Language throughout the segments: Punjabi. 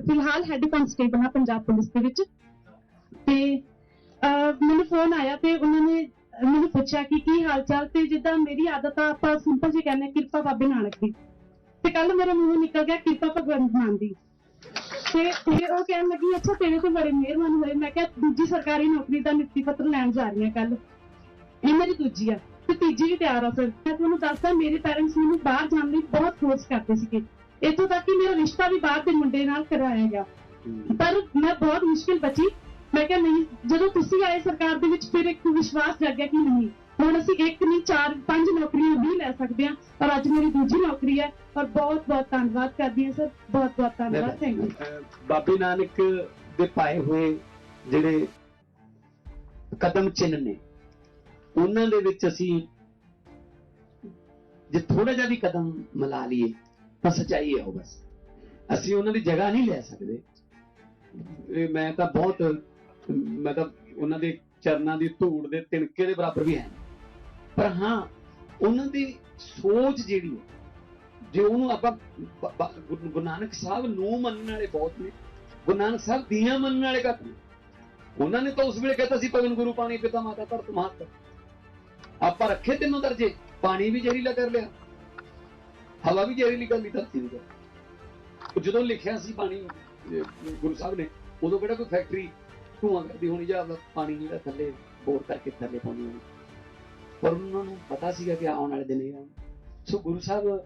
ਫਿਲਹਾਲ ਹੈੱਡ ਕਾਂਸਟੇਬਲ ਹਾਂ ਪੰਜਾਬ ਪੁਲਿਸ ਦੇ ਵਿੱਚ। ਤੇ ਮੈਨੂੰ ਫੋਨ ਆਇਆ ਤੇ ਉਹਨਾਂ ਨੇ ਮੈਨੂੰ ਪੁੱਛਿਆ ਕਿ ਕੀ ਹਾਲ ਚਾਲ ਤੇ ਜਿੱਦਾਂ ਮੇਰੀ ਆਦਤ ਆ, ਆਪਾਂ ਸਿੰਪਲ ਜੀ ਕਹਿੰਦੇ ਕਿਰਪਾ ਬਾਬੇ ਨਾਨਕ ਦੀ। ਤੇ ਕੱਲ ਮੇਰੇ ਮੂੰਹੋਂ ਨਿਕਲ ਗਿਆ ਕਿਰਪਾ ਭਗਵੰਤ ਮਾਨ ਦੀ। ਤੇ ਫਿਰ ਉਹ ਕਹਿਣ ਲੱਗੀ, ਅੱਛਾ, ਤੇਰੇ ਤੋਂ ਬੜੇ ਮਿਹਰਬਾਨ ਹੋਏ ਮੈਂ ਕਿਹਾ, ਦੂਜੀ ਸਰਕਾਰੀ ਨੌਕਰੀ ਦਾ ਨਿਯੁਕਤੀ ਪੱਤਰ ਲੈਣ ਜਾ ਰਹੀ ਹਾਂ ਕੱਲ ਇਹ ਮੇਰੀ ਦੂਜੀ ਆ। ਤੇ ਤੀਜੀ ਵੀ ਤਿਆਰ ਆ ਫਿਰ ਮੈਂ ਤੁਹਾਨੂੰ ਦੱਸਦਾ, ਮੇਰੇ ਪੈਰੈਂਟਸ ਮੈਨੂੰ ਬਾਹਰ ਜਾਣ ਲਈ ਬਹੁਤ ਫੋਰਸ ਕਰਦੇ ਸੀਗੇ। ਇੱਥੋਂ ਤੱਕ ਕਿ ਮੇਰਾ ਰਿਸ਼ਤਾ ਵੀ ਬਾਹਰ ਦੇ ਮੁੰਡੇ ਨਾਲ ਕਰਵਾਇਆ ਗਿਆ। ਪਰ ਮੈਂ ਬਹੁਤ ਮੁਸ਼ਕਿਲ ਬਚੀ। ਮੈਂ ਕਿਹਾ ਨਹੀਂ ਜਦੋਂ ਤੁਸੀਂ ਆਏ ਸਰਕਾਰ ਦੇ ਵਿੱਚ ਫਿਰ ਇੱਕ ਵਿਸ਼ਵਾਸ ਜਾਗਿਆ ਕਿ ਨਹੀਂ ਹੁਣ ਅਸੀਂ ਇੱਕ ਨਹੀਂ ਚਾਰ ਪੰਜ ਨੌਕਰੀਆਂ ਵੀ ਲੈ ਸਕਦੇ ਹਾਂ। ਔਰ ਅੱਜ ਮੇਰੀ ਦੂਜੀ ਨੌਕਰੀ ਹੈ ਔਰ ਬਹੁਤ ਬਹੁਤ ਧੰਨਵਾਦ ਕਰਦੀ ਹਾਂ ਸਰ। ਬਹੁਤ ਬਹੁਤ ਧੰਨਵਾਦ। ਥੈਂਕ ਯੂ ਬਾਬੇ ਨਾਨਕ ਦੇ ਪਾਏ ਹੋਏ ਜਿਹੜੇ ਕਦਮ ਚਿੰਨ ਨੇ ਉਹਨਾਂ ਦੇ ਵਿੱਚ ਅਸੀਂ ਜੇ ਥੋੜਾ ਜਿਹਾ ਵੀ ਕਦਮ ਮਿਲਾ ਲਈਏ ਤਾਂ ਸਚਾਈ ਹੈ ਉਹ ਬਸ। ਅਸੀਂ ਉਹਨਾਂ ਦੀ ਜਗ੍ਹਾ ਨਹੀਂ ਲੈ ਸਕਦੇ। ਮੈਂ ਤਾਂ ਬਹੁਤ, ਮੈਂ ਤਾਂ ਉਹਨਾਂ ਦੇ ਚਰਨਾਂ ਦੀ ਧੂੜ ਦੇ ਤਿਣਕੇ ਦੇ ਬਰਾਬਰ ਵੀ ਹੈ। ਪਰ ਹਾਂ, ਉਹਨਾਂ ਦੀ ਸੋਚ ਜਿਹੜੀ ਹੈ, ਜੇ ਉਹਨੂੰ ਆਪਾਂ ਬ- ਗੁਰੂ ਨਾਨਕ ਸਾਹਿਬ ਨੂੰ ਮੰਨਣ ਵਾਲੇ ਬਹੁਤ ਨੇ, ਗੁਰੂ ਨਾਨਕ ਸਾਹਿਬ ਦੀਆਂ ਮੰਨਣ ਵਾਲੇ ਘੱਟ ਨੇ। ਉਹਨਾਂ ਨੇ ਤਾਂ ਉਸ ਵੇਲੇ ਕਹਤਾ ਸੀ ਪਵਨ ਗੁਰੂ ਪਾਣੀ ਪਿਤਾ ਮਾਤਾ ਧਰਤ ਮਾਤ ਆਪਾਂ ਰੱਖੇ ਤਿੰਨੋਂ ਦਰਜੇ, ਪਾਣੀ ਵੀ ਜ਼ਹਿਰੀਲਾ ਕਰ ਲਿਆ। ਹਵਾ ਵੀ ਜ਼ਹਿਰੀਲੀ ਕਰ ਲਈ ਧਰਤੀ ਦੀ। ਉਹ ਜਦੋਂ ਲਿਖਿਆ ਸੀ ਪਾਣੀ ਗੁਰੂ ਸਾਹਿਬ ਨੇ, ਉਦੋਂ ਕਿਹੜਾ ਕੋਈ ਫੈਕਟਰੀ ਧੂਆਂ ਕਰਦੀ ਹੋਣੀ ਜਾਂ ਪਾਣੀ ਜਿਹੜਾ ਥੱਲੇ ਬੋਰ ਕਰਕੇ ਥੱਲੇ ਪਾਉਣੀ ਹੋਣੀ। ਪਰ ਉਹਨਾਂ ਨੂੰ ਪਤਾ ਸੀਗਾ ਕਿ ਆਉਣ ਵਾਲੇ ਦਿਨ ਇਹ ਆਉਣ। ਸੋ ਗੁਰੂ ਸਾਹਿਬ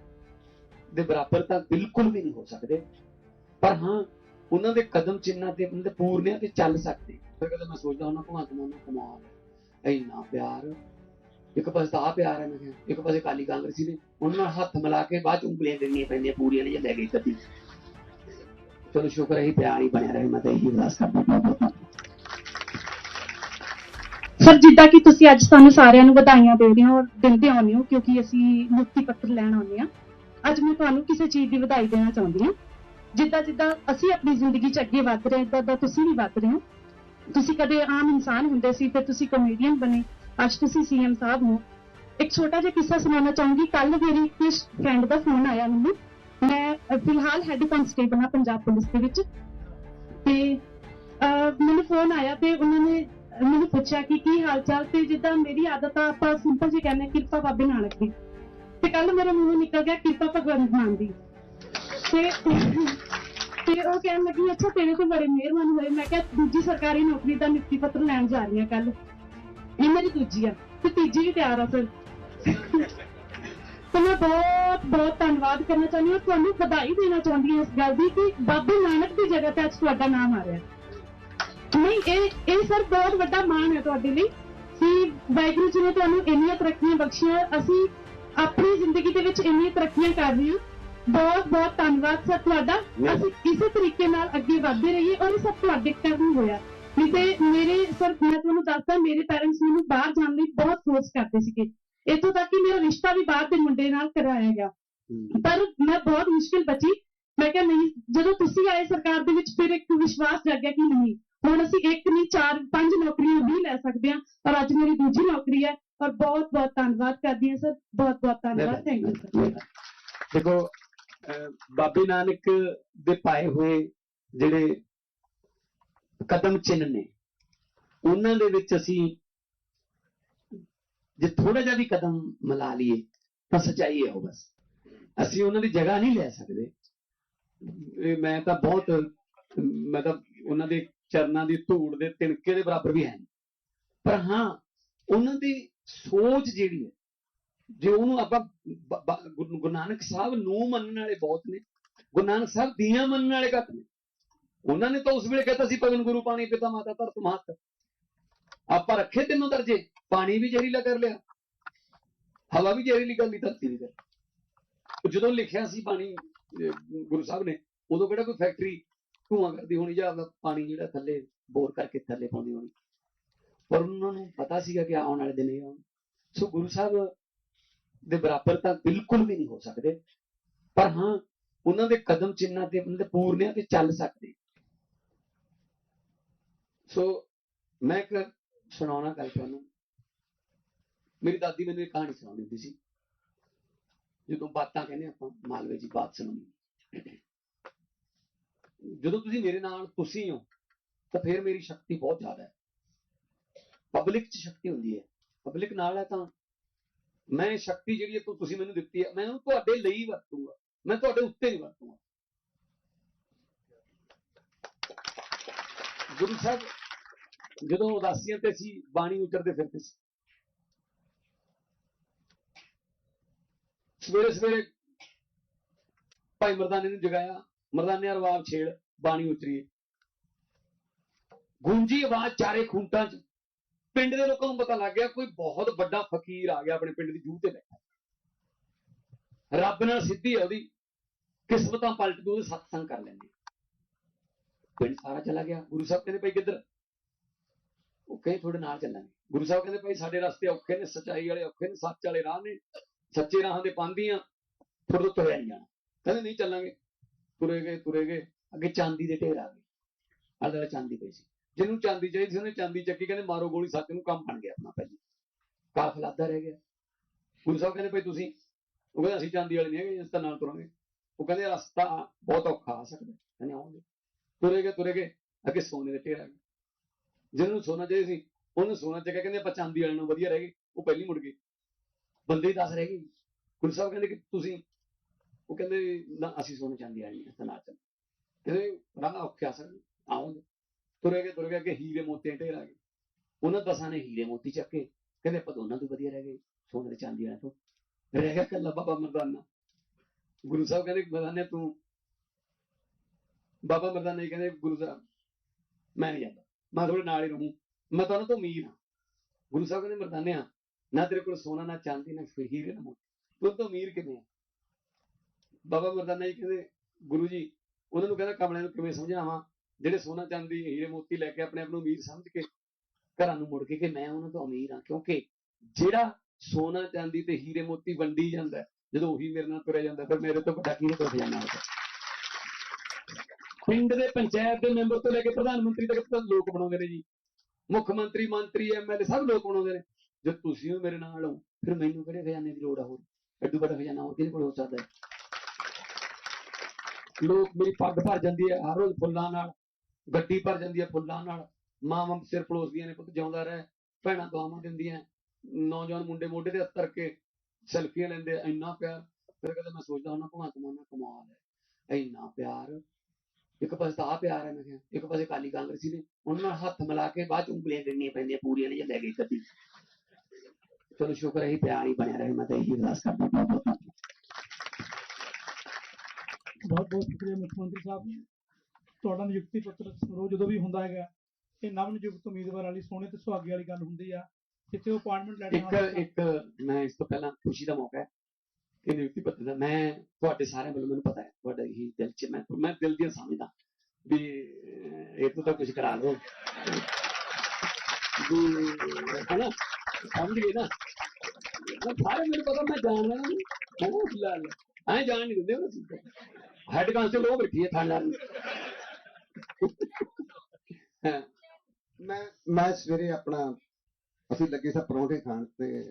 ਦੇ ਬਰਾਬਰ ਤਾਂ ਬਿਲਕੁਲ ਵੀ ਨਹੀਂ ਹੋ ਸਕਦੇ। ਪਰ ਹਾਂ, ਉਹਨਾਂ ਦੇ ਕਦਮ ਚਿੰਨਾਂ ਤੇ, ਉਹਨਾਂ ਦੇ ਪੂਰਨਿਆਂ ਤੇ ਚੱਲ ਸਕਦੇ। ਫਿਰ ਕਦੇ ਮੈਂ ਸੋਚਦਾ ਉਹਨਾਂ ਭਗਵੰਤ ਮਾਨ ਨੂੰ ਕਮਾਲ ਹੈ। ਇੰਨਾ ਪਿਆਰ ਇੱਕ ਪਾਸੇ ਤਾਂ ਆ ਪਿਆਰ ਹੈ ਮੈਂ ਕਿਹਾ ਇੱਕ ਪਾਸੇ ਕਾਲੀ ਕਾਂਗਰਸੀ ਨੇ। ਉਹਨਾਂ ਨਾਲ ਹੱਥ ਮਿਲਾ ਕੇ ਬਾਅਦ ਚ ਉਂਗਲੀਆਂ ਦੇਣੀਆਂ ਪੈਂਦੀਆਂ ਪੂਰੀਆਂ ਨਹੀਂ ਲੈ ਗਈ ਕਦੀ ਚਲੋ ਸ਼ੁਕਰ ਹੈ ਪਿਆਰ ਹੀ ਬਣਿਆ ਰਹੇ, ਮੈਂ ਤਾਂ ਇਹੀ ਅਰਦਾਸ ਕਰਦਾ ਸਰ, ਜਿੱਦਾਂ ਕਿ ਤੁਸੀਂ ਅੱਜ ਸਾਨੂੰ ਸਾਰਿਆਂ ਨੂੰ ਵਧਾਈਆਂ ਦੇ ਰਹੇ ਹੋ ਔਰ ਦਿੰਦੇ ਆਉਂਦੇ ਹੋ, ਕਿਉਂਕਿ ਅਸੀਂ ਮੁਕਤੀ ਪੱਤਰ ਲੈਣ ਆਉਂਦੇ ਹਾਂ। ਅੱਜ ਮੈਂ ਤੁਹਾਨੂੰ ਕਿਸੇ ਚੀਜ਼ ਦੀ ਵਧਾਈ ਦੇਣਾ ਚਾਹੁੰਦੀ ਹਾਂ। ਜਿੱਦਾਂ ਜਿੱਦਾਂ ਅਸੀਂ ਆਪਣੀ ਜ਼ਿੰਦਗੀ 'ਚ ਅੱਗੇ ਵੱਧ ਰਹੇ ਹਾਂ ਤਾਂ ਤੁਸੀਂ ਵੀ ਵੱਧ ਰਹੇ ਹੋ। ਤੁਸੀਂ ਕਦੇ ਆਮ ਇਨਸਾਨ ਹੁੰਦੇ ਸੀ, ਫਿਰ ਤੁਸੀਂ ਕਮੇਡੀਅਨ ਬਣੇ। ਅੱਜ ਤੁਸੀਂ ਸੀਐਮ ਸਾਹਿਬ ਹੋ। ਇੱਕ ਛੋਟਾ ਜਿਹਾ ਕਿੱਸਾ ਸੁਣਾਉਣਾ ਚਾਹੂੰਗੀ। ਕੱਲ ਮੇਰੀ ਕਿਸ ਫਰੈਂਡ ਦਾ ਫੋਨ ਆਇਆ ਮੈਨੂੰ। ਮੈਂ ਫਿਲਹਾਲ ਹੈੱਡ ਕਾਂਸਟੇਬਲ ਹਾਂ ਪੰਜਾਬ ਪੁਲਿਸ ਦੇ ਵਿੱਚ। ਤੇ ਮੈਨੂੰ ਫੋਨ ਆਇਆ ਤੇ ਉਹਨਾਂ ਨੇ ਮੈਨੂੰ ਪੁੱਛਿਆ ਕਿ ਕੀ ਹਾਲ ਚਾਲ ਤੇ ਜਿੱਦਾਂ ਮੇਰੀ ਆਦਤ ਆ, ਆਪਾਂ ਸਿੰਪਲ ਜੀ ਕਹਿੰਦੇ ਕਿਰਪਾ ਬਾਬੇ ਨਾਨਕ ਦੀ। ਤੇ ਕੱਲ ਮੇਰੇ ਮੂੰਹੋਂ ਨਿਕਲ ਗਿਆ ਕਿਰਪਾ ਭਗਵੰਤ ਮਾਨ ਦੀ। ਤੇ ਤੇ ਉਹ ਕਹਿਣ ਲੱਗੀ, ਅੱਛਾ, ਤੇਰੇ ਕੋਲ ਬੜੇ ਮਿਹਰਬਾਨ ਹੋਏ। ਮੈਂ ਕਿਹਾ, ਦੂਜੀ ਸਰਕਾਰੀ ਨੌਕਰੀ ਦਾ ਨਿਯੁਕਤੀ ਪੱਤਰ ਲੈਣ ਜਾ ਰਹੀ ਹਾਂ ਕੱਲ ਇਹ ਮੇਰੀ ਦੂਜੀ ਆ। ਤੇ ਤੀਜੀ ਵੀ ਤਿਆਰ ਆ ਸਰ ਤੇ ਮੈਂ ਬਹੁਤ ਬਹੁਤ ਧੰਨਵਾਦ ਕਰਨਾ ਚਾਹੁੰਦੀ ਹਾਂ। ਤੁਹਾਨੂੰ ਵਧਾਈ ਦੇਣਾ ਚਾਹੁੰਦੀ ਹਾਂ ਇਸ ਗੱਲ ਦੀ ਕਿ ਬਾਬੇ ਨਾਨਕ ਦੀ ਜਗ੍ਹਾ ਤੇ ਅੱਜ ਤੁਹਾਡਾ ਨਾਮ ਆ ਰਿਹਾ। ਨਹੀਂ ਇਹ ਇਹ ਸਰ ਬਹੁਤ ਵੱਡਾ ਮਾਣ ਹੈ ਤੁਹਾਡੇ ਲਈ ਕਿ ਵਾਹਿਗੁਰੂ ਜੀ ਨੇ ਤੁਹਾਨੂੰ ਇੰਨੀਆਂ ਤਰੱਕੀਆਂ ਬਖਸ਼ੀਆਂ। ਅਸੀਂ ਆਪਣੀ ਜ਼ਿੰਦਗੀ ਦੇ ਵਿੱਚ ਇੰਨੀਆਂ ਤਰੱਕੀਆਂ ਕਰ ਰਹੇ ਹਾਂ। ਬਹੁਤ ਬਹੁਤ ਧੰਨਵਾਦ ਸਰ ਤੁਹਾਡਾ। ਅਸੀਂ ਇਸੇ ਤਰੀਕੇ ਨਾਲ ਅੱਗੇ ਵਧਦੇ ਰਹੀਏ ਔਰ ਇਹ ਸਭ ਤੁਹਾਡੇ ਕਾਰਨ ਹੋਇਆ। ਨਹੀਂ ਤੇ ਮੇਰੇ ਸਰ ਮੈਂ ਤੁਹਾਨੂੰ ਦੱਸਦਾ ਮੇਰੇ ਪੈਰੈਂਟਸ ਮੈਨੂੰ ਬਾਹਰ ਜਾਣ ਲਈ ਬਹੁਤ ਫੋਰਸ ਕਰਦੇ ਸੀਗੇ। ਇੱਥੋਂ ਤੱਕ ਕਿ ਮੇਰਾ ਰਿਸ਼ਤਾ ਵੀ ਬਾਹਰ ਦੇ ਮੁੰਡੇ ਨਾਲ ਕਰਵਾਇਆ ਗਿਆ। ਪਰ ਮੈਂ ਬਹੁਤ ਮੁਸ਼ਕਿਲ ਬਚੀ। ਮੈਂ ਕਿਹਾ ਨਹੀਂ ਜਦੋਂ ਤੁਸੀਂ ਆਏ ਸਰਕਾਰ ਦੇ ਵਿੱਚ ਫਿਰ ਇੱਕ ਵਿਸ਼ਵਾਸ ਜਾਗਿਆ ਕਿ ਨਹੀਂ। ਹੁਣ ਅਸੀਂ ਇੱਕ ਨਹੀਂ ਚਾਰ ਪੰਜ ਨੌਕਰੀਆਂ ਵੀ ਲੈ ਸਕਦੇ ਹਾਂ ਔਰ ਅੱਜ ਮੇਰੀ ਦੂਜੀ ਨੌਕਰੀ ਹੈ ਔਰ ਬਹੁਤ ਬਹੁਤ ਧੰਨਵਾਦ ਕਰਦੀ ਹਾਂ ਸਰ ਬਹੁਤ ਬਹੁਤ ਧੰਨਵਾਦ। ਥੈਂਕ ਯੂ ਸਰ ਦੇਖੋ ਬਾਬੇ ਨਾਨਕ ਦੇ ਪਾਏ ਹੋਏ ਜਿਹੜੇ ਕਦਮ ਚਿੰਨ ਨੇ ਉਹਨਾਂ ਦੇ ਵਿੱਚ ਅਸੀਂ ਜੇ ਥੋੜਾ ਜਿਹਾ ਵੀ ਕਦਮ ਮਿਲਾ ਲਈਏ, ਤਾਂ ਸਚਾਈ ਹੈ ਉਹ ਬਸ। ਅਸੀਂ ਉਹਨਾਂ ਦੀ ਜਗ੍ਹਾ ਨਹੀਂ ਲੈ ਸਕਦੇ। ਮੈਂ ਤਾਂ ਬਹੁਤ, ਮੈਂ ਤਾਂ ਉਹਨਾਂ ਦੇ ਚਰਨਾਂ ਦੀ ਧੂੜ ਦੇ ਤਿਣਕੇ ਦੇ ਬਰਾਬਰ ਵੀ ਹੈ ਪਰ ਹਾਂ, ਉਹਨਾਂ ਦੀ ਸੋਚ ਜਿਹੜੀ ਹੈ, ਜੇ ਉਹਨੂੰ ਆਪਾਂ ਬ- ਗੁਰੂ ਨਾਨਕ ਸਾਹਿਬ ਨੂੰ ਮੰਨਣ ਵਾਲੇ ਬਹੁਤ ਨੇ, ਗੁਰੂ ਨਾਨਕ ਸਾਹਿਬ ਦੀਆਂ ਮੰਨਣ ਵਾਲੇ ਘੱਟ ਨੇ। ਉਹਨਾਂ ਨੇ ਤਾਂ ਉਸ ਵੇਲੇ ਕਹਤਾ ਸੀ, ਪਵਨ ਗੁਰੂ ਪਾਣੀ ਪਿਤਾ ਮਾਤਾ ਧਰਤ ਮਾਤ ਆਪਾਂ ਰੱਖੇ ਤਿੰਨੋਂ ਦਰਜੇ, ਪਾਣੀ ਵੀ ਜ਼ਹਿਰੀਲਾ ਕਰ ਲਿਆ, ਹਵਾ ਵੀ ਜ਼ਹਿਰੀਲੀ ਕਰ ਲਈ, ਧਰਤੀ ਦੀ ਕਰ ਜਦੋਂ ਲਿਖਿਆ ਸੀ ਪਾਣੀ ਗੁਰੂ ਸਾਹਿਬ ਨੇ, ਉਦੋਂ ਕਿਹੜਾ ਕੋਈ ਫੈਕਟਰੀ ਧੂਆਂ ਕਰਦੀ ਹੋਣੀ ਜਾਂ ਪਾਣੀ ਜਿਹੜਾ ਥੱਲੇ ਬੋਰ ਕਰਕੇ ਥੱਲੇ ਪਾਉਂਦੀ ਹੋਣੀ? ਪਰ ਉਹਨਾਂ ਨੂੰ ਪਤਾ ਸੀਗਾ ਕਿ ਆਉਣ ਵਾਲੇ ਦਿਨ ਇਹ ਆਉਣ। ਸੋ ਗੁਰੂ ਸਾਹਿਬ ਦੇ ਬਰਾਬਰ ਤਾਂ ਬਿਲਕੁਲ ਵੀ ਨਹੀਂ ਹੋ ਸਕਦੇ। ਪਰ ਹਾਂ, ਉਹਨਾਂ ਦੇ ਕਦਮ ਚਿੰਨਾਂ ਤੇ, ਉਹਨਾਂ ਦੇ ਪੂਰਨਿਆਂ ਤੇ ਚੱਲ ਸਕਦੇ। ਸੋ ਮੈਂ ਇੱਕ ਸੁਣਾਉਣਾ ਗੱਲ ਤੁਹਾਨੂੰ। ਮੇਰੀ ਦਾਦੀ ਮੈਨੂੰ ਇਹ ਕਹਾਣੀ ਸੁਣਾਉਂਦੀ ਹੁੰਦੀ ਸੀ। ਜਦੋਂ ਬਾਤਾਂ ਕਹਿੰਦੇ ਆਪਾਂ, ਮਾਲਵੇ ਦੀ ਬਾਤ ਸੁਣਾਉਂਦੀ ਜਦੋਂ ਤੁਸੀਂ ਮੇਰੇ ਨਾਲ ਤੁਸੀਂ ਹੋ, ਤਾਂ ਫਿਰ ਮੇਰੀ ਸ਼ਕਤੀ ਬਹੁਤ ਜ਼ਿਆਦਾ ਹੈ। ਪਬਲਿਕ 'ਚ ਸ਼ਕਤੀ ਹੁੰਦੀ ਹੈ। ਪਬਲਿਕ ਨਾਲ ਹੈ ਤਾਂ ਮੈਂ ਸ਼ਕਤੀ ਜਿਹੜੀ ਹੈ ਤੁਸੀਂ ਮੈਨੂੰ ਦਿੱਤੀ ਹੈ। ਮੈਂ ਉਹਨੂੰ ਤੁਹਾਡੇ ਲਈ ਵਰਤੂੰਗਾ। ਮੈਂ ਤੁਹਾਡੇ ਉੱਤੇ ਨਹੀਂ ਵਰਤੂੰਗਾ। ਗੁਰੂ ਸਾਹਿਬ, ਜਦੋਂ ਉਦਾਸੀਆਂ ਤੇ ਸੀ, ਬਾਣੀ ਉਚਰਦੇ ਫਿਰਦੇ ਸੀ। ਸਵੇਰੇ ਸਵੇਰੇ ਭਾਈ ਮਰਦਾਨੇ ਨੂੰ ਜਗਾਇਆ, ਮਰਦਾਨੇ ਦਾ ਰਵਾਬ ਛੇੜ, ਬਾਣੀ ਉਚਰੀ ਗੂੰਜੀ ਆਵਾਜ਼ ਚਾਰੇ ਖੂੰਟਾਂ 'ਚ, ਪਿੰਡ ਦੇ ਲੋਕਾਂ ਨੂੰ ਪਤਾ ਲੱਗ ਗਿਆ, ਕੋਈ ਬਹੁਤ ਵੱਡਾ ਫਕੀਰ ਆ ਗਿਆ ਆਪਣੇ ਪਿੰਡ ਦੀ ਜੂਹ ਤੇ ਬੈਠਾ ਰੱਬ ਨਾਲ ਸਿੱਧੀ ਹੈ ਉਹਦੀ, ਕਿਸਮਤਾਂ ਪਲਟ ਦੂ ਉਹਦੇ ਸਤਸੰਗ ਕਰ ਲੈਂਦੇ। ਪਿੰਡ ਸਾਰਾ ਚਲਾ ਗਿਆ। ਗੁਰੂ ਸਾਹਿਬ ਕਹਿੰਦੇ ਭਾਈ ਕਿੱਧਰ? ਉਹ ਕਹੇ ਤੁਹਾਡੇ ਨਾਲ ਚੱਲਾਂਗੇ। ਗੁਰੂ ਸਾਹਿਬ ਕਹਿੰਦੇ ਭਾਈ ਸਾਡੇ ਰਸਤੇ ਔਖੇ ਨੇ, ਸਚਾਈ ਵਾਲੇ ਔਖੇ ਨੇ, ਸੱਚ ਵਾਲੇ ਰਾਹ ਨੇ, ਸੱਚੇ ਰਾਹਾਂ ਦੇ ਪਾਂਦੀਆਂ ਤੁਹਾਡੇ ਤੋਂ ਤੁਰਿਆ ਨਹੀਂ ਜਾਣਾ। ਕਹਿੰਦੇ ਨਹੀਂ ਚੱਲਾਂਗੇ। ਤੁਰੇ ਗਏ ਤੁਰੇ ਗਏ, ਅੱਗੇ ਚਾਂਦੀ ਦੇ ਢੇਰ ਆ ਗਏ। ਆਲੇ ਚਾਂਦੀ ਪਈ ਸੀ। ਜਿਹਨੂੰ ਚਾਂਦੀ ਚਾਹੀਦੀ ਸੀ, ਉਹਨੇ ਚਾਂਦੀ ਚੱਕੀ, ਕਹਿੰਦੇ ਮਾਰੋ ਗੋਲੀ, ਸੱਚ ਨੂੰ ਕੰਮ ਬਣ ਗਿਆ ਆਪਣਾ ਪਹਿਲੀ ਕਾਫਲਾ ਅੱਧਾ ਰਹਿ ਗਿਆ। ਗੁਰੂ ਸਾਹਿਬ ਕਹਿੰਦੇ ਭਾਈ ਤੁਸੀਂ, ਉਹ ਕਹਿੰਦੇ ਅਸੀਂ ਚਾਂਦੀ ਵਾਲੇ ਨਹੀਂ ਹੈਗੇ ਇਸ ਤਰ੍ਹਾਂ ਨਾਲ ਤੁਰਾਂਗੇ। ਉਹ ਕਹਿੰਦੇ ਰਸਤਾ ਬਹੁਤ ਔਖਾ ਆ ਸਕਦਾ, ਕਹਿੰਦੇ ਆਉਂਗੇ ਤੁਰੇ ਗਏ ਤੁਰੇ ਗਏ ਅੱਗੇ ਸੋਨੇ ਦੇ ਢੇਰ ਆ ਗਏ। ਜਿਹਨੂੰ ਸੋਨਾ ਚਾਹੀਦਾ ਸੀ, ਉਹਨੂੰ ਸੋਨਾ ਚੱਕਿਆ ਕਹਿੰਦੇ ਆਪਾਂ ਚਾਂਦੀ ਵਾਲੇ ਨੂੰ ਵਧੀਆ ਰਹਿ ਗਏ ਉਹ ਪਹਿਲੀ ਮੁੜ ਗਏ ਬੰਦੇ ਹੀ ਦਸ ਰਹਿ ਗਏ। ਗੁਰੂ ਸਾਹਿਬ ਕਹਿੰਦੇ ਕਿ ਤੁਸੀਂ, ਉਹ ਕਹਿੰਦੇ, ਨਾ, ਅਸੀਂ ਸੋਨੇ ਚਾਂਦੀ ਵਾਲੀ ਨਹੀਂ ਤਾਂ ਨਾ ਚੱਲ। ਕਹਿੰਦੇ, ਰਾਹ ਔਖਾ ਸਕਦਾ ਆਉਂਗੇ ਤੁਰੇ ਗਏ ਤੁਰੇ ਗਏ ਅੱਗੇ ਹੀਰੇ ਮੋਤੀ ਦੇ ਢੇਰ ਆ ਗਏ। ਉਹਨਾਂ ਦਸਾਂ ਨੇ ਹੀਰੇ ਮੋਤੀ ਚੱਕੇ ਕਹਿੰਦੇ ਆਪਾਂ ਦੋਨਾਂ ਤੋਂ ਵਧੀਆ ਰਹਿ ਗਏ, ਸੋਨੇ ਤੇ ਚਾਂਦੀ ਵਾਲੇ ਤੋਂ। ਰਹਿ ਗਿਆ ਕੱਲਾ ਬਾਬਾ ਮਰਦਾਨਾ। ਗੁਰੂ ਸਾਹਿਬ ਕਹਿੰਦੇ, ਮਰਦਾਨੇ, ਤੂੰ ਬਾਬਾ ਮਰਦਾਨਾ ਜੀ ਕਹਿੰਦੇ, ਗੁਰੂ ਸਾਹਿਬ, ਮੈਂ ਨਹੀਂ ਜਾਂਦਾ। ਮੈਂ ਤੁਹਾਡੇ ਨਾਲ ਹੀ ਰਹੂੰ। ਮੈਂ ਤੁਹਾਨੂੰ ਤੋਂ ਅਮੀਰ ਹਾਂ ਗੁਰੂ ਸਾਹਿਬ ਕਹਿੰਦੇ, ਮਰਦਾਨੇ ਮਰਦਾਨਿਆ ਨਾ ਤੇਰੇ ਕੋਲ ਸੋਨਾ, ਨਾ ਚਾਂਦੀ, ਨਾ ਕੋਈ ਹੀਰੇ, ਨਾ ਮੋਤੀ। ਤੂੰ ਤਾਂ ਅਮੀਰ ਕਿਵੇਂ ਆ? ਬਾਬਾ ਮਰਦਾਨਾ ਜੀ ਕਹਿੰਦੇ, ਗੁਰੂ ਜੀ, ਉਹਨਾਂ ਨੂੰ ਕਹਿੰਦਾ, ਕਮਲਿਆਂ ਨੂੰ ਕਿਵੇਂ ਸਮਝਾਵਾਂ? ਜਿਹੜੇ ਸੋਨਾ, ਚਾਂਦੀ, ਹੀਰੇ, ਮੋਤੀ ਲੈ ਕੇ ਆਪਣੇ ਆਪ ਨੂੰ ਅਮੀਰ ਸਮਝ ਕੇ ਘਰਾਂ ਨੂੰ ਮੁੜ ਕੇ ਕਿ ਮੈਂ ਉਹਨਾਂ ਤੋਂ ਅਮੀਰ ਹਾਂ ਕਿਉਂਕਿ ਜਿਹੜਾ ਸੋਨਾ, ਚਾਂਦੀ ਤੇ ਹੀਰੇ, ਮੋਤੀ ਵੰਡੀ ਜਾਂਦਾ, ਜਦੋਂ ਉਹੀ ਮੇਰੇ ਨਾਲ ਤੁਰਿਆ ਜਾਂਦਾ, ਫਿਰ ਮੇਰੇ ਤੋਂ ਵੱਡਾ ਕੀ ਤੁਰ ਜਾਣਾ ਹੋਵੇ ਪਿੰਡ ਦੇ ਪੰਚਾਇਤ ਦੇ ਮੈਂਬਰ ਤੋਂ ਲੈ ਕੇ ਪ੍ਰਧਾਨ ਮੰਤਰੀ ਤੱਕ ਤਾਂ ਲੋਕ ਬਣਾਉਂਦੇ ਨੇ ਜੀ। ਮੁੱਖ ਮੰਤਰੀ ਮੰਤਰੀ ਐਮਐਲਏ ਸਭ ਲੋਕ ਬਣਾਉਂਦੇ ਨੇ। ਜੇ ਤੁਸੀਂ ਵੀ ਮੇਰੇ ਨਾਲ ਹੋ, ਫਿਰ ਮੈਨੂੰ ਕਿਹੜੇ ਖਜ਼ਾਨੇ ਦੀ ਲੋੜ ਆ ਹੋਰ? ਐਡੂ ਵੱਡਾ ਖਜ਼ਾਨਾ ਹੋਰ ਕਿਹਦੇ ਕੋਲ ਹੋ ਸਕਦਾ ਹੈ? ਲੋਕ ਮੇਰੀ ਪੱਗ ਭਰ ਜਾਂਦੀ ਹੈ ਹਰ ਰੋਜ਼ ਫੁੱਲਾਂ ਨਾਲ, ਗੱਡੀ ਭਰ ਜਾਂਦੀ ਹੈ ਫੁੱਲਾਂ ਨਾਲ। ਮਾਵਾਂ ਸਿਰ ਪਲੋਸਦੀਆਂ ਨੇ ਪੁੱਤ, ਜਿਉਂਦਾ ਰਹਿ, ਭੈਣਾਂ ਦੁਆਵਾਂ ਦਿੰਦੀਆਂ, ਨੌਜਵਾਨ ਮੁੰਡੇ ਮੋਢੇ ਤੇ ਹੱਥ ਧਰ ਕੇ ਸੈਲਫੀਆਂ ਲੈਂਦੇ ਇੰਨਾ ਪਿਆਰ। ਫਿਰ ਕਦੇ ਮੈਂ ਸੋਚਦਾ ਹੁੰਦਾ ਭਗਵੰਤ ਮਾਨ ਕਮਾਲ ਹੈ। ਇੰਨਾ ਪਿਆਰ ਇੱਕ ਪਾਸੇ ਤਾਂ ਆਹ ਪਿਆਰ ਹੈ ਮੈਂ ਕਿਹਾ ਇੱਕ ਪਾਸੇ ਕਾਲੀ ਕਾਂਗਰਸੀ ਨੇ ਉਹਨਾਂ ਨਾਲ ਹੱਥ ਮਿਲਾ ਕੇ ਬਾਅਦ ਚ ਉਂਗਲੀਆਂ ਦੇਣੀਆਂ ਪੈਂਦੀਆਂ ਪੂਰੀਆਂ ਨੇ ਜੇ ਲੈ ਗਈ ਕਦੀ। ਚਲੋ ਸ਼ੁਕਰ ਹੈ ਪਿਆਰ ਹੀ ਬਣਿਆ ਰਹੇ ਮੈਂ ਤਾਂ ਇਹੀ ਅਰਦਾਸ ਕਰਦਾ ਬਹੁਤ ਬਹੁਤ। ਬਹੁਤ ਬਹੁਤ ਸ਼ੁਕਰੀਆ ਮੁੱਖ ਮੰਤਰੀ ਸਾਹਿਬ ਤੁਹਾਡਾ ਨਿਯੁਕਤੀ ਪੱਤਰ ਸਮਾਰੋਹ ਜਦੋਂ ਵੀ ਹੁੰਦਾ ਹੈਗਾ ਇਹ ਨਵ ਨਿਯੁਕਤ ਉਮੀਦਵਾਰ ਵਾਲੀ ਸੋਹਣੇ ਤੇ ਸੁਹਾਗੇ ਵਾਲੀ ਗੱਲ ਹੁੰਦੀ ਆ ਉਹ ਅਪਾਇੰਟਮੈਂਟ ਲੈਟਰ ਇੱਕ ਇੱਕ ਮੈਂ ਇਸ ਤੋਂ ਪਹਿਲਾਂ ਖੁਸ਼ੀ ਦਾ ਮੌਕਾ ਹੈ। ਕਿ ਨਿਯੁਕਤੀ ਪੱਤਰ ਦਾ ਮੈਂ ਤੁਹਾਡੇ ਸਾਰਿਆਂ ਵੱਲੋਂ ਮੈਨੂੰ ਪਤਾ ਹੈ, ਤੁਹਾਡਾ ਹੀ ਦਿਲ 'ਚ ਮੈਂ ਮੈਂ ਦਿਲ ਦੀਆਂ ਸਮਝਦਾ ਵੀ ਇਹ ਤੋਂ ਤਾਂ ਕੁਝ ਕਰਾ ਲਓ। ਵੀ ਹਨਾ ਸਮਝ ਗਏ ਨਾ? ਸਾਰੇ ਮੈਨੂੰ ਪਤਾ, ਮੈਂ ਜਾਣਦਾ ਨਾ? ਉਹ ਲੈ। ਐ ਜਾਣ ਨਹੀਂ ਦਿੰਦੇ ਉਹ। ਹੈਡ ਕਾਂਸਟੇਬਲ ਉਹ ਬੈਠੀ ਹੈ ਥਾਣਾ ਮੈਂ ਮੈਂ ਸਵੇਰੇ ਆਪਣਾ, ਅਸੀਂ ਲੱਗੇ ਸਾਂ ਪਰੌਂਠੇ ਖਾਣ ਤੇ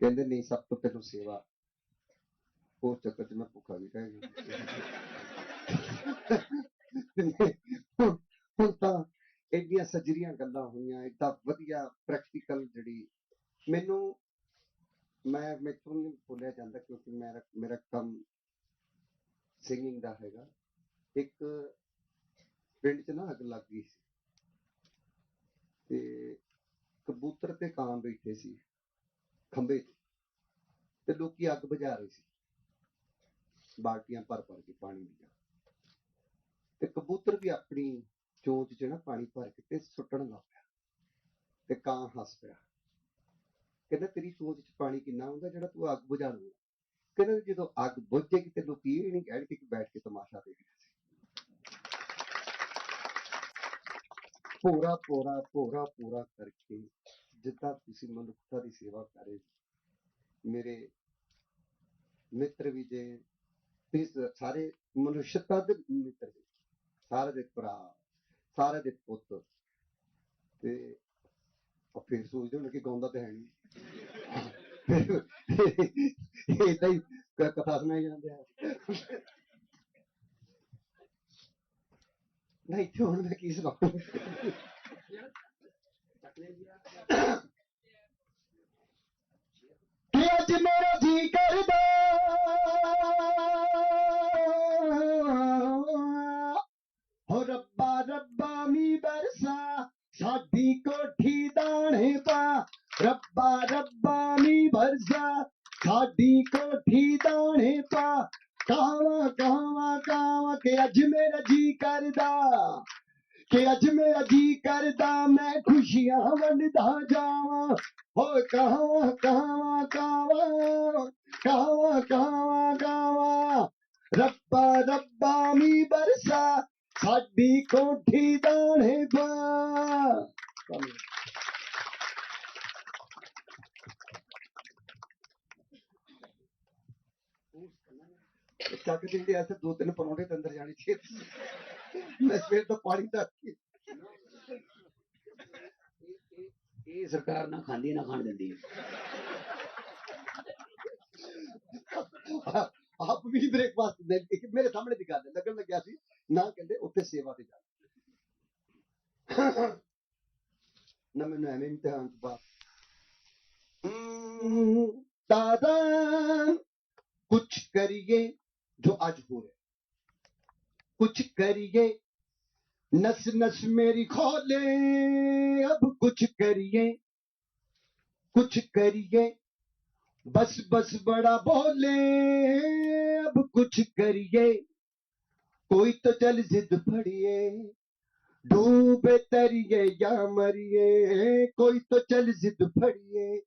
ਕਹਿੰਦੇ ਨਹੀਂ, ਸਭ ਤੋਂ ਪਹਿਲਾਂ ਸੇਵਾ ਉਸ ਚੱਕਰ 'ਚ ਮੈਂ ਭੁੱਖਾ ਵੀ ਰਹਿ ਗਿਆ ਹੁਣ ਤਾਂ ਐਡੀਆਂ ਸੱਜਰੀਆਂ ਗੱਲਾਂ ਹੋਈਆਂ ਏਡਾ ਵਧੀਆ ਪ੍ਰੈਕਟੀਕਲ ਜਿਹੜੀ ਮੈਨੂੰ ਮੈਂ ਮੈਥੋਂ ਨਹੀਂ ਬੋਲਿਆ ਜਾਂਦਾ ਕਿਉਂਕਿ ਮੇਰਾ ਮੇਰਾ ਕੰਮ ਸਿੰਗਿੰਗ ਦਾ ਹੈਗਾ। ਇੱਕ ਪਿੰਡ 'ਚ ਨਾ ਅੱਗ ਲੱਗ ਗਈ ਸੀ। ਤੇ ਕਬੂਤਰ ਤੇ ਕਾਂ ਬੈਠੇ ਸੀ। ਖੰਭੇ ਤੇ। ਤੇ ਲੋਕੀ ਅੱਗ ਬੁਝਾ ਰਹੇ ਸੀ। ਬਾਲਟੀਆਂ ਭਰ ਭਰ ਕੇ ਪਾਣੀ ਦੀਆਂ ਤੇ ਕਬੂਤਰ ਵੀ ਆਪਣੀ ਚੋਂਚ 'ਚ ਨਾ ਪਾਣੀ ਭਰ ਕੇ ਤੇ ਸੁੱਟਣ ਲੱਗ ਪਿਆ ਤੇ ਕਾਂ ਹੱਸ ਪਿਆ। ਕਹਿੰਦਾ, ਤੇਰੀ ਚੋਂਚ 'ਚ ਪਾਣੀ ਕਿੰਨਾ ਹੁੰਦਾ ਜਿਹੜਾ ਤੂੰ ਅੱਗ ਬੁਝਾ ਲੂਗਾ ਕਹਿੰਦਾ, ਜਦੋਂ ਅੱਗ ਬੁਝ ਜਾਏਗੀ ਤੇ ਲੋਕੀ ਇਹ ਨਹੀਂ ਕਹਿਣਗੇ ਕਿ ਬੈਠ ਕੇ ਤਮਾਸ਼ਾ ਦੇਖ ਰਹੇ ਸੀ। ਪੂਰਾ ਪੂਰਾ ਪੂਰਾ ਪੂਰਾ ਕਰਕੇ ਜਿੱਦਾਂ ਤੁਸੀਂ ਮਨੁੱਖਤਾ ਦੀ ਸੇਵਾ ਕਰੇ ਮੇਰੇ ਮਿੱਤਰ ਵੀ ਜੇ ਸਾਰੇ ਮਨੁੱਖਤਾ ਦੇ ਮਿੱਤਰ ਜੀ ਸਾਰੇ ਦੇ ਭਰਾ ਸਾਰੇ ਦੇ ਪੁੱਤ। ਤੇ ਉਹ ਫਿਰ ਸੋਚਦੇ ਕਿ ਗਾਉਂਦਾ ਤੇ ਹੈ ਨਹੀਂ। ਇਦਾਂ ਹੀ ਕਥਾ ਸੁਣਾਈ ਜਾਂਦੇ ਆ। ਨਹੀਂ ਇੱਥੇ ਹੁਣ ਮੈਂ ਕੀ ਸੁਣਾਉਂ ਕਿ ਅੱਜ ਮੇਰਾ ਅੱਜ ਮੇਰਾ ਜੀ ਕਰਦਾ, ਕਿ ਅੱਜ ਮੇਰਾ ਜੀ ਕਰਦਾ, ਮੈਂ ਖੁਸ਼ੀਆਂ ਵੰਡਦਾ ਜਾਵਾਂ। ਹੋ ਕਾਵਾ ਕਾਵਾ ਕਾਵਾ ਕਾਵਾ ਕਾਵਾ ਕਾਵਾ ਰੱਬਾ ਰੱਬਾ ਮੀ ਬਰਸਾ, ਸਾਡੀ ਕੋਠੀ ਦਾਣੇ ਪਾ। ਚੱਕ ਦਿੰਦੇ ਐਸੇ ਦੋ ਤਿੰਨ ਪਰੌਂਠੇ ਤੇ ਅੰਦਰ ਜਾਣੀ ਸੀ। ਮੈਂ ਸਵੇਰ ਤੋਂ ਪਾਣੀ ਤੱਕ ਇਹ ਸਰਕਾਰ ਨਾ ਖਾਂਦੀ ਨਾ ਖਾਣ ਦਿੰਦੀ। ਆਪ ਵੀ ਬ੍ਰੇਕਫਾਸਟ ਦੇ ਮੇਰੇ ਸਾਹਮਣੇ ਦੀ ਗੱਲ ਲੱਗਣ ਲੱਗਿਆ ਸੀ ਨਾ ਕਹਿੰਦੇ ਉੱਥੇ ਸੇਵਾ ਤੇ ਜਾ। ਨਾ ਮੈਨੂੰ ਐਵੇਂ ਇਮਤਿਹਾਨ ਤੋਂ ਬਾਅਦ ਦਾਦਾ ਕੁਛ ਕਰੀਏ। जो आज हो रहे कुछ करिए, नस नस मेरी खोले, अब कुछ करिए। कुछ करिए, बस बस बड़ा बोले, अब कुछ करिए। कोई तो चल जिद फड़िए, डूबे तरिए या मरिए, कोई तो चल जिद फड़िए।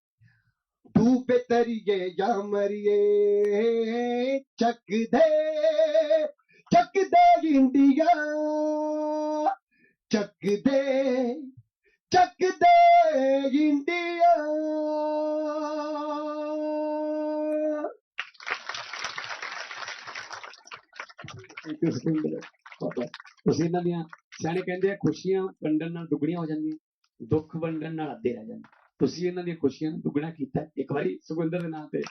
ਧੂਪ ਤਰੀਏ ਜਾ ਮਰੀਏ ਚੱਕ ਦੇ ਚੱਕ ਦੇ ਇੰਡੀਆ, ਚੱਕ ਦੇ ਚੱਕ ਦੇ ਇੰਡੀਆ। ਤੁਸੀਂ ਇਹਨਾਂ ਦੀਆਂ ਸਿਆਣੇ ਕਹਿੰਦੇ ਆ, ਖੁਸ਼ੀਆਂ ਵੰਡਣ ਨਾਲ ਦੁੱਗਣੀਆਂ ਹੋ ਜਾਂਦੀਆਂ, ਦੁੱਖ ਵੰਡਣ ਨਾਲ ਅੱਧੇ ਰਹਿ ਜਾਂਦੇ। ਤੁਸੀਂ ਇਹਨਾਂ ਦੀਆਂ ਖੁਸ਼ੀਆਂ ਨੂੰ ਦੁੱਗਣਾ ਕੀਤਾ ਇੱਕ ਵਾਰੀ ਸੁਖਵਿੰਦਰ ਦੇ ਨਾਂ ਤੇ